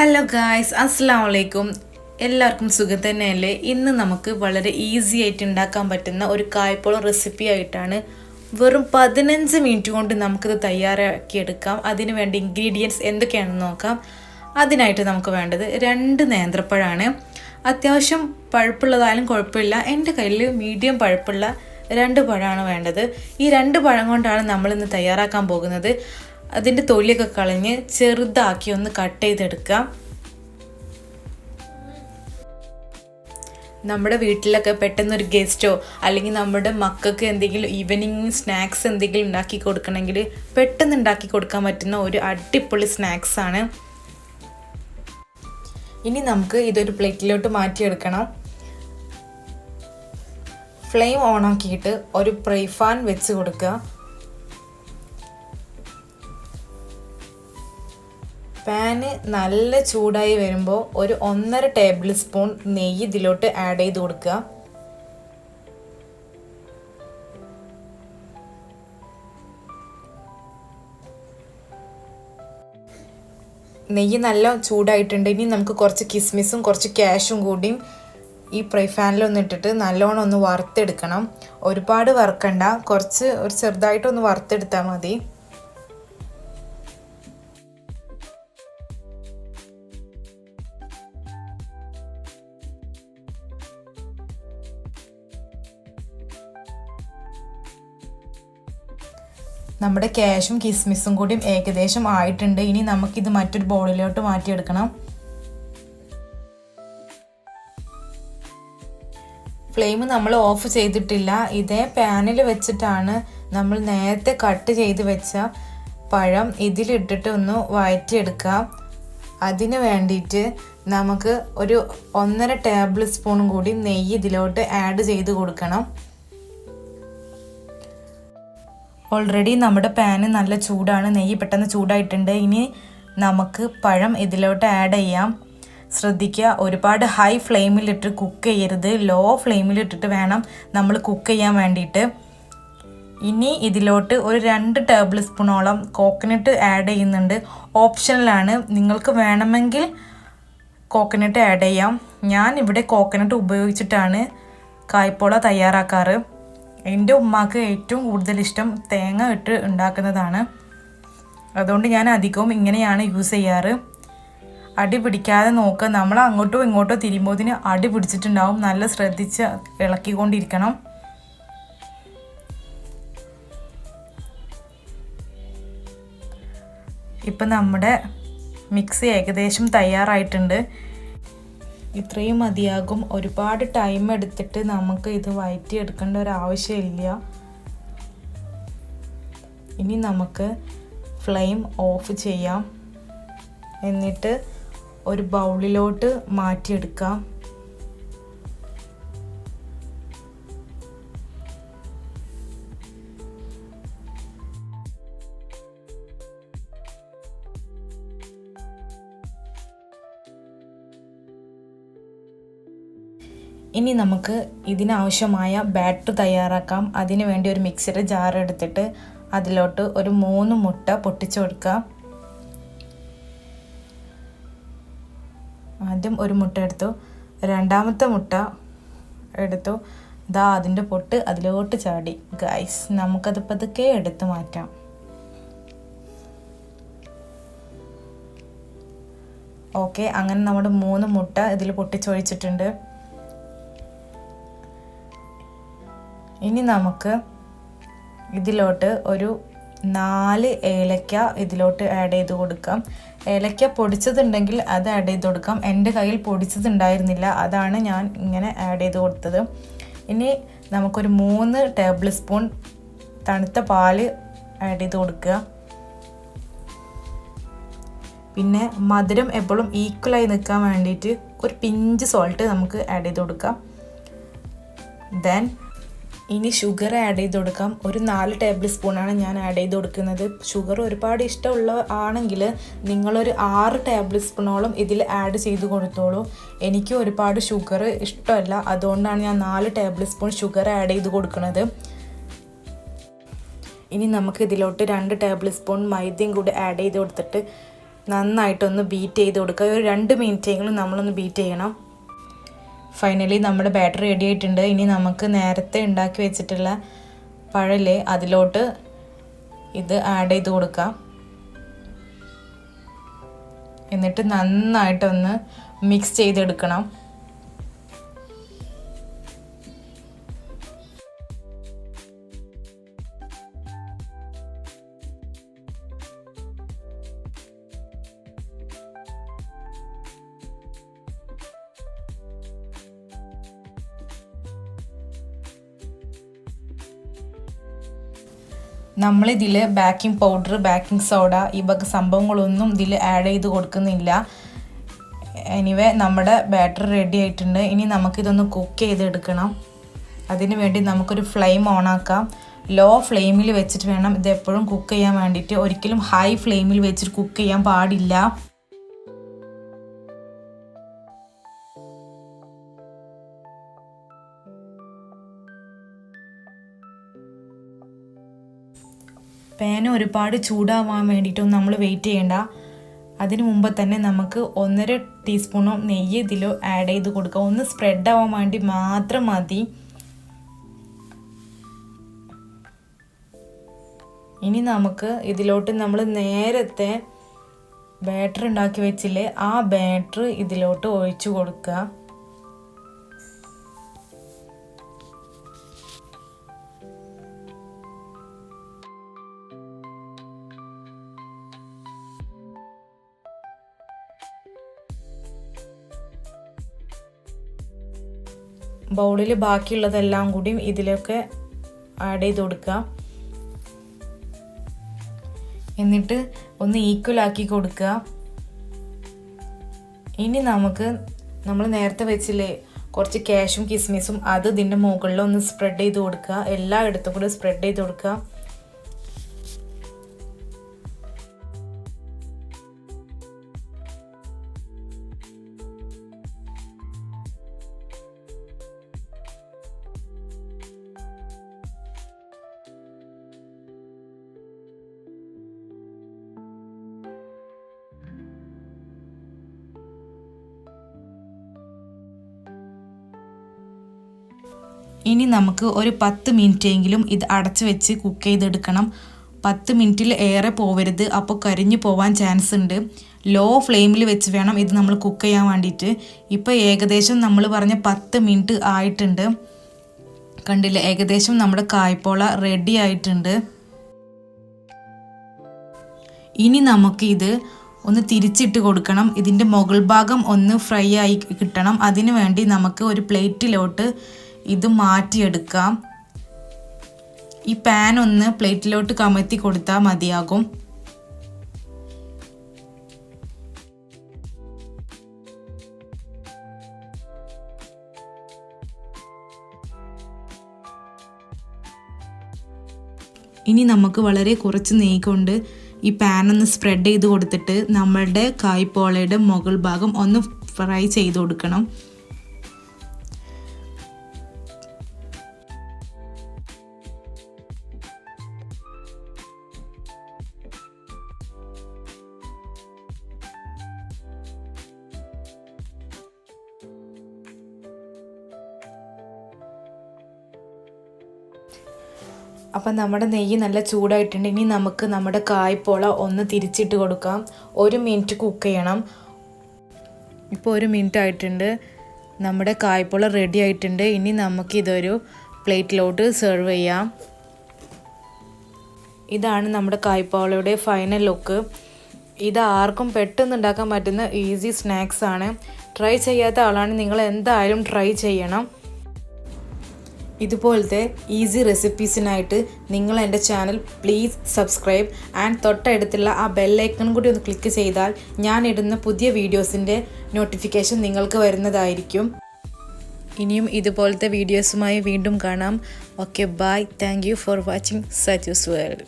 Hello guys അസ്സാം വലൈക്കും എല്ലാവർക്കും സുഖം തന്നെയല്ലേ? ഇന്ന് നമുക്ക് വളരെ ഈസി ആയിട്ട് ഉണ്ടാക്കാൻ പറ്റുന്ന ഒരു കായ്പോളം റെസിപ്പി ആയിട്ടാണ് വെറും പതിനഞ്ച് മിനിറ്റ് കൊണ്ട് നമുക്കിത് തയ്യാറാക്കിയെടുക്കാം അതിന് വേണ്ട ഇൻഗ്രീഡിയൻസ് എന്തൊക്കെയാണെന്ന് നോക്കാം. അതിനായിട്ട് നമുക്ക് വേണ്ടത് രണ്ട് നേന്ത്രപ്പഴമാണ് അത്യാവശ്യം പഴുപ്പുള്ളതായാലും കുഴപ്പമില്ല. എന്റെ കയ്യിൽ മീഡിയം പഴുപ്പുള്ള രണ്ട് പഴമാണ് വേണ്ടത്. ഈ രണ്ട് പഴം കൊണ്ടാണ് നമ്മളിന്ന് തയ്യാറാക്കാൻ പോകുന്നത്. അതിന്റെ തൊലിയൊക്കെ കളഞ്ഞ് ചെറുതാക്കി ഒന്ന് കട്ട് ചെയ്തെടുക്കാം. നമ്മുടെ വീട്ടിലൊക്കെ പെട്ടെന്ന് ഒരു ഗസ്റ്റോ അല്ലെങ്കിൽ നമ്മുടെ മക്കൾക്ക് എന്തെങ്കിലും ഈവനിങ് സ്നാക്സ് എന്തെങ്കിലും ഉണ്ടാക്കി കൊടുക്കണമെങ്കിൽ പെട്ടെന്ന് ഉണ്ടാക്കി കൊടുക്കാൻ പറ്റുന്ന ഒരു അടിപൊളി സ്നാക്സ് ആണ്. ഇനി നമുക്ക് ഇതൊരു പ്ലേറ്റിലോട്ട് മാറ്റിയെടുക്കണം. ഫ്ലെയിം ഓൺ ആക്കിയിട്ട് ഒരു പ്രൈ ഫാൻ വെച്ച് കൊടുക്കുക പാന് നല്ല ചൂടായി വരുമ്പോൾ ഒരു ഒന്നര ടേബിൾ സ്പൂൺ നെയ്യ് ഇതിലോട്ട് ആഡ് ചെയ്ത് കൊടുക്കുക. നെയ്യ് നല്ല ചൂടായിട്ടുണ്ട്. ഇനി നമുക്ക് കുറച്ച് കിസ്മിസും കുറച്ച് ക്യാഷും കൂടിയും ഈ പ്രൈ ഫാനിലൊന്ന് ഇട്ടിട്ട് നല്ലോണം ഒന്ന് വറുത്തെടുക്കണം. ഒരുപാട് വറുക്കണ്ട. കുറച്ച് ഒരു ചെറുതായിട്ടൊന്ന് വറുത്തെടുത്താൽ മതി. നമ്മുടെ ക്യാഷും കിസ്മിസും കൂടിയും ഏകദേശം ആയിട്ടുണ്ട്. ഇനി നമുക്കിത് മറ്റൊരു ബോളിലോട്ട് മാറ്റിയെടുക്കണം. ഫ്ലെയിം നമ്മൾ ഓഫ് ചെയ്തിട്ടില്ല. ഇതേ പാനിൽ വെച്ചിട്ടാണ് നമ്മൾ നേരത്തെ കട്ട് ചെയ്ത് വെച്ച പഴം ഇതിലിട്ടിട്ട് ഒന്ന് വഴറ്റിയെടുക്കാം അതിന് വേണ്ടിയിട്ട് നമുക്ക് ഒരു ഒന്നര ടേബിൾ സ്പൂൺ കൂടി നെയ്യ് ഇതിലോട്ട് ആഡ് ചെയ്ത് കൊടുക്കണം. ഓൾറെഡി നമ്മുടെ പാന് നല്ല ചൂടാണ്. നെയ്യ് പെട്ടെന്ന് ചൂടായിട്ടുണ്ട്. ഇനി നമുക്ക് പഴം ഇതിലോട്ട് ആഡ് ചെയ്യാം. ശ്രദ്ധിക്കുക ഒരുപാട് ഹൈ ഫ്ലെയിമിലിട്ട് കുക്ക് ചെയ്യരുത്. ലോ ഫ്ലെയിമിലിട്ടിട്ട് വേണം നമ്മൾ കുക്ക് ചെയ്യാൻ വേണ്ടിയിട്ട്. ഇനി ഇതിലോട്ട് ഒരു രണ്ട് ടേബിൾ സ്പൂണോളം കോക്കനട്ട് ആഡ് ചെയ്യുന്നുണ്ട് ഓപ്ഷനിലാണ് നിങ്ങൾക്ക് വേണമെങ്കിൽ കോക്കനട്ട് ആഡ് ചെയ്യാം. ഞാൻ ഇവിടെ കോക്കനട്ട് ഉപയോഗിച്ചിട്ടാണ് കായ്പോള തയ്യാറാക്കാറ്. എന്റെ ഉമ്മാക്ക് ഏറ്റവും കൂടുതൽ ഇഷ്ടം തേങ്ങ ഇട്ട് ഉണ്ടാക്കുന്നതാണ്. അതുകൊണ്ട് ഞാൻ അധികവും ഇങ്ങനെയാണ് യൂസ് ചെയ്യാറ്. അടി പിടിക്കാതെ നോക്കുക നമ്മൾ അങ്ങോട്ടോ ഇങ്ങോട്ടോ തിരിയുമ്പോതിന് അടി പിടിച്ചിട്ടുണ്ടാവും. നല്ല ശ്രദ്ധിച്ച് ഇളക്കിക്കൊണ്ടിരിക്കണം. ഇപ്പം നമ്മുടെ മിക്സി ഏകദേശം തയ്യാറായിട്ടുണ്ട്. ഇത്രയും മതിയാകും. ഒരുപാട് ടൈം എടുത്തിട്ട് നമുക്ക് ഇത് വയറ്റി എടുക്കേണ്ട ഒരു ആവശ്യമില്ല. ഇനി നമുക്ക് ഫ്ലെയിം ഓഫ് ചെയ്യാം. എന്നിട്ട് ഒരു ബൗളിലോട്ട് മാറ്റിയെടുക്കാം. ഇനി നമുക്ക് ഇതിനാവശ്യമായ ബാറ്റർ തയ്യാറാക്കാം. അതിനു വേണ്ടി ഒരു മിക്സിയുടെ ജാർ എടുത്തിട്ട് അതിലോട്ട് ഒരു മൂന്ന് മുട്ട പൊട്ടിച്ചു കൊടുക്കാം ആദ്യം ഒരു മുട്ട എടുത്തു. രണ്ടാമത്തെ മുട്ട എടുത്തു. ദാ അതിന്റെ പൊട്ട് അതിലോട്ട് ചാടി. ഗൈസ് നമുക്കത് പതുക്കെ എടുത്തു മാറ്റാം. ഓക്കെ അങ്ങനെ നമ്മുടെ മൂന്ന് മുട്ട ഇതിൽ പൊട്ടിച്ചൊഴിച്ചിട്ടുണ്ട്. ഇനി നമുക്ക് ഇതിലോട്ട് ഒരു നാല് ഏലക്ക ഇതിലോട്ട് ആഡ് ചെയ്ത് കൊടുക്കാം. ഏലക്ക പൊടിച്ചതുണ്ടെങ്കിൽ അത് ആഡ് ചെയ്ത് കൊടുക്കാം. എന്റെ കയ്യിൽ പൊടിച്ചതുണ്ടായിരുന്നില്ല. അതാണ് ഞാൻ ഇങ്ങനെ ആഡ് ചെയ്ത് കൊടുത്തത്. ഇനി നമുക്കൊരു മൂന്ന് ടേബിൾ സ്പൂൺ തണുത്ത പാൽ ആഡ് ചെയ്ത് കൊടുക്കുക. പിന്നെ മധുരം എപ്പോഴും ഈക്വലായി നിൽക്കാൻ വേണ്ടിയിട്ട് ഒരു പിഞ്ച് സോൾട്ട് നമുക്ക് ആഡ് ചെയ്ത് കൊടുക്കാം. ദെൻ ഇനി ഷുഗർ ആഡ് ചെയ്ത് കൊടുക്കാം. ഒരു നാല് ടേബിൾ സ്പൂണാണ് ഞാൻ ആഡ് ചെയ്ത് കൊടുക്കുന്നത്. ഷുഗർ ഒരുപാട് ഇഷ്ടമുള്ള ആണെങ്കിൽ നിങ്ങളൊരു ആറ് ടേബിൾ സ്പൂണോളം ഇതിൽ ആഡ് ചെയ്ത് കൊടുത്തോളൂ. എനിക്ക് ഒരുപാട് ഷുഗർ ഇഷ്ടമല്ല. അതുകൊണ്ടാണ് ഞാൻ നാല് ടേബിൾ സ്പൂൺ ഷുഗർ ആഡ് ചെയ്ത് കൊടുക്കുന്നത്. ഇനി നമുക്ക് ഇതിലോട്ട് രണ്ട് ടേബിൾ സ്പൂൺ മൈദയും കൂടി ആഡ് ചെയ്ത് കൊടുത്തിട്ട് നന്നായിട്ടൊന്ന് ബീറ്റ് ചെയ്ത് കൊടുക്കുക. ഒരു രണ്ട് മിനിറ്റെങ്കിലും നമ്മളൊന്ന് ബീറ്റ് ചെയ്യണം. ഫൈനലി നമ്മുടെ ബാറ്ററി റെഡി ആയിട്ടുണ്ട്. ഇനി നമുക്ക് നേരത്തെ ഉണ്ടാക്കി വെച്ചിട്ടുള്ള പഴലേ അതിലോട്ട് ഇത് ആഡ് ചെയ്ത് കൊടുക്കാം. എന്നിട്ട് നന്നായിട്ടൊന്ന് മിക്സ് ചെയ്തെടുക്കണം. നമ്മളിതിൽ ബേക്കിംഗ് പൗഡർ ബേക്കിംഗ് സോഡ ഈ വക സംഭവങ്ങളൊന്നും ഇതിൽ ആഡ് ചെയ്ത് കൊടുക്കുന്നില്ല. എനിവേ നമ്മുടെ ബാറ്റർ റെഡി ആയിട്ടുണ്ട്. ഇനി നമുക്കിതൊന്ന് കുക്ക് ചെയ്തെടുക്കണം. അതിന് വേണ്ടി നമുക്കൊരു ഫ്ലെയിം ഓണാക്കാം ലോ ഫ്ലെയിമിൽ വെച്ചിട്ട് വേണം ഇത് എപ്പോഴും കുക്ക് ചെയ്യാൻ വേണ്ടിയിട്ട്. ഒരിക്കലും ഹൈ ഫ്ലെയിമിൽ വെച്ചിട്ട് കുക്ക് ചെയ്യാൻ പാടില്ല. പാൻ ഒരുപാട് ചൂടാവാൻ വേണ്ടിയിട്ടൊന്നും നമ്മൾ വെയിറ്റ് ചെയ്യേണ്ട. അതിനു മുമ്പ് തന്നെ നമുക്ക് ഒന്നര ടീസ്പൂണോ നെയ്യ് ഇതിലോ ആഡ് ചെയ്ത് കൊടുക്കുക ഒന്ന് സ്പ്രെഡ് ആവാൻ വേണ്ടി മാത്രം മതി. ഇനി നമുക്ക് ഇതിലോട്ട് നമ്മൾ നേരത്തെ ബാറ്റർ ഉണ്ടാക്കി വെച്ചില്ലേ ആ ബാറ്റർ ഇതിലോട്ട് ഒഴിച്ചു കൊടുക്കുക ബൗളിൽ ബാക്കിയുള്ളതെല്ലാം കൂടി ഇതിലൊക്കെ ആഡ് ചെയ്ത് കൊടുക്കുക. എന്നിട്ട് ഒന്ന് ഈക്വൽ ആക്കി കൊടുക്കുക. ഇനി നമുക്ക് നമ്മൾ നേരത്തെ വെച്ചില്ലേ കുറച്ച് ക്യാഷും കിസ്മിസും അത് ഇതിന്റെ മുകളിൽ ഒന്ന് സ്പ്രെഡ് ചെയ്ത് കൊടുക്കുക. എല്ലായിടത്തും കൂടി സ്പ്രെഡ് ചെയ്ത് കൊടുക്കുക. ഇനി നമുക്ക് ഒരു പത്ത് മിനിറ്റെങ്കിലും ഇത് അടച്ചു വെച്ച് കുക്ക് ചെയ്തെടുക്കണം. പത്ത് മിനിറ്റിൽ ഏറെ പോവരുത്. അപ്പോൾ കരിഞ്ഞു പോവാൻ ചാൻസ് ഉണ്ട്. ലോ ഫ്ലെയിമിൽ വെച്ച് വേണം ഇത് നമ്മൾ കുക്ക് ചെയ്യാൻ വേണ്ടിയിട്ട്. ഇപ്പോൾ ഏകദേശം നമ്മൾ പറഞ്ഞ പത്ത് മിനിറ്റ് ആയിട്ടുണ്ട്. കണ്ടില്ല? ഏകദേശം നമ്മുടെ കായ്പോള റെഡി ആയിട്ടുണ്ട്. ഇനി നമുക്ക് ഇത് ഒന്ന് തിരിച്ചിട്ട് കൊടുക്കണം. ഇതിന്റെ മുകൾ ഭാഗം ഒന്ന് ഫ്രൈ ആയി കിട്ടണം. അതിനു വേണ്ടി നമുക്ക് ഒരു പ്ലേറ്റിലോട്ട് ഇത് മാറ്റിയെടുക്കാം. ഈ പാൻ ഒന്ന് പ്ലേറ്റിലോട്ട് കമഴ്ത്തി കൊടുത്താൽ മതിയാകും. ഇനി നമുക്ക് വളരെ കുറച്ച് നെയ് കൊണ്ട് ഈ പാൻ ഒന്ന് സ്പ്രെഡ് ചെയ്ത് കൊടുത്തിട്ട് നമ്മളുടെ കായ്പോളയുടെ മുകൾ ഭാഗം ഒന്ന് ഫ്രൈ ചെയ്ത് കൊടുക്കണം. അപ്പം നമ്മുടെ നെയ്യ് നല്ല ചൂടായിട്ടുണ്ട്. ഇനി നമുക്ക് നമ്മുടെ കായ്പോള ഒന്ന് തിരിച്ചിട്ട് കൊടുക്കാം. ഒരു മിനിറ്റ് കുക്ക് ചെയ്യണം. ഇപ്പോൾ ഒരു മിനിറ്റ് ആയിട്ടുണ്ട്. നമ്മുടെ കായ്പോള റെഡി ആയിട്ടുണ്ട്. ഇനി നമുക്കിതൊരു പ്ലേറ്റിലോട്ട് സെർവ് ചെയ്യാം. ഇതാണ് നമ്മുടെ കായ്പോളയുടെ ഫൈനൽ ലുക്ക് ഇത് ആർക്കും പെട്ടെന്ന് ഉണ്ടാക്കാൻ പറ്റുന്ന ഈസി സ്നാക്സ് ആണ്. ട്രൈ ചെയ്യാത്ത ആളാണ്. നിങ്ങൾ എന്തായാലും ട്രൈ ചെയ്യണം. ഇതുപോലത്തെ ഈസി റെസിപ്പീസിനായിട്ട് നിങ്ങൾ എന്റെ ചാനൽ പ്ലീസ് സബ്സ്ക്രൈബ് ആൻഡ് തൊട്ടടുത്തുള്ള ആ ബെല്ലൈക്കൺ കൂടി ഒന്ന് ക്ലിക്ക് ചെയ്താൽ ഞാൻ ഇടുന്ന പുതിയ വീഡിയോസിന്റെ നോട്ടിഫിക്കേഷൻ നിങ്ങൾക്ക് വരുന്നതായിരിക്കും. ഇനിയും ഇതുപോലത്തെ വീഡിയോസുമായി വീണ്ടും കാണാം. Okay bye thank you for watching Saju's world